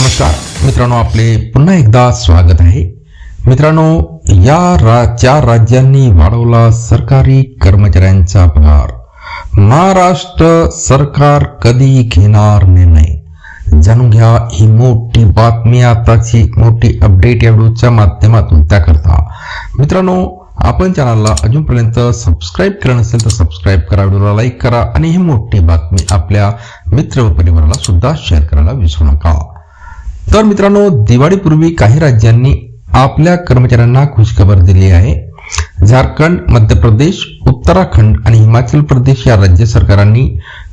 नमस्कार. मित्रांनो आपले पुन्हा एकदा स्वागत आहे. मित्रांनो या रा चार राज्यांनी वाढवला सरकारी कर्मचाऱ्यांचा पगार महाराष्ट्र सरकार कधी घेणार निर्णय? जाणून घ्या ही मोठी बातमी आताची मोठी अपडेट या व्हिडिओच्या माध्यमातून. त्याकरता मित्रांनो आपण चॅनलला अजूनपर्यंत सबस्क्राईब केलं नसेल तर सबस्क्राईब करा व्हिडिओला लाईक करा आणि ही मोठी बातमी आपल्या मित्र व परिवाराला सुद्धा शेअर करायला विसरू नका. तर मित्रांनो दिवाळीपूर्वी काही राज्यांनी आपल्या कर्मचाऱ्यांना खुशखबर दिली आहे. झारखंड मध्य प्रदेश उत्तराखंड आणि हिमाचल प्रदेश या राज्य सरकारांनी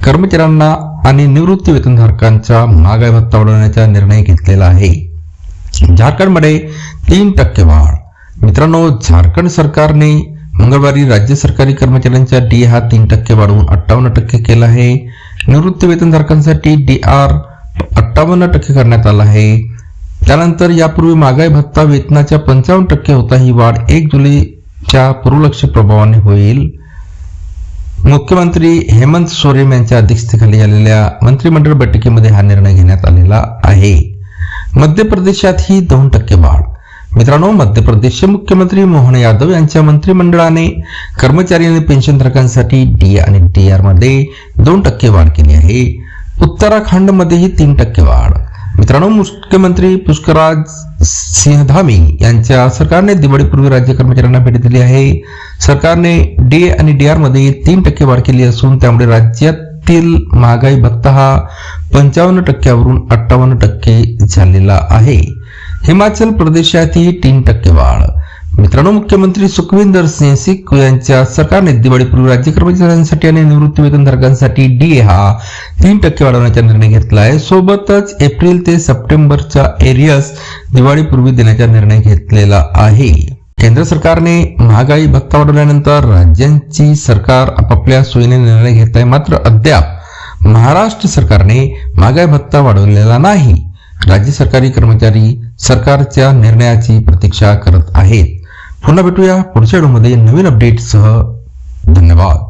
कर्मचाऱ्यांना आणि निवृत्ती वेतनधारकांचा महागाई भत्ता वाढवण्याचा निर्णय घेतलेला आहे. झारखंडमध्ये तीन टक्के वाढ. मित्रांनो झारखंड सरकारने मंगळवारी राज्य सरकारी कर्मचाऱ्यांचा डी हा तीन टक्के वाढवून अठ्ठावन्न टक्के केला आहे. निवृत्ती वेतनधारकांसाठी डी आर अठ्ठावन्न टक्के करण्यात आला आहे. त्यानंतर यापूर्वी महागाई भत्ता वेतनाच्या पंचावन्न टक्के होता ही वाढ एक जुलैच्या पूर्वलक्ष प्रभावाने होईल. मुख्यमंत्री हेमंत सोरेन यांच्या अध्यक्षतेखाली झालेल्या मंत्रिमंडळ बैठकीमध्ये हा निर्णय घेण्यात आलेला आहे. मध्य प्रदेशात ही दोन टक्के वाढ. मित्रांनो मध्य प्रदेशचे मुख्यमंत्री मोहन यादव यांच्या मंत्रिमंडळाने कर्मचारी आणि पेन्शनधारकांसाठी डी आणि डी आरमध्ये दोन टक्के वाढ केली आहे. उत्तराखंडमध्येही तीन टक्के वाढ. मित्रांनो मुख्यमंत्री पुष्कराज सिंह धामी यांच्या सरकारने दिवाळीपूर्वी राज्य कर्मचाऱ्यांना भेट दिली आहे. सरकारने डी आणि डी आरमध्ये तीन टक्के वाढ केली असून त्यामुळे राज्यातील महागाई भत्ता हा पंचावन्न टक्क्यावरून अठ्ठावन्न टक्के झालेला आहे. हिमाचल प्रदेशातही तीन टक्के वाढ. मित्रांनो मुख्यमंत्री सुखविंदर सिंह सिख यांच्या सरकारने दिवाळीपूर्वी राज्य कर्मचाऱ्यांसाठी आणि निवृत्ती वेतनधारकांसाठी डीए हा तीन टक्के वाढवण्याचा निर्णय घेतला आहे सोबतच एप्रिल ते सप्टेंबरच्या एरियस दिवाळीपूर्वी देण्याचा निर्णय घेतलेला आहे. केंद्र सरकारने महागाई भत्ता वाढवल्यानंतर राज्यांची सरकार आपापल्या सोयीने निर्णय घेत आहे मात्र अद्याप महाराष्ट्र सरकारने महागाई भत्ता वाढवलेला नाही. राज्य सरकारी कर्मचारी सरकारच्या निर्णयाची प्रतीक्षा करत आहेत. पुन्हा भेटूया पुढच्या व्हिडिओमध्ये नवीन अपडेटसह धन्यवाद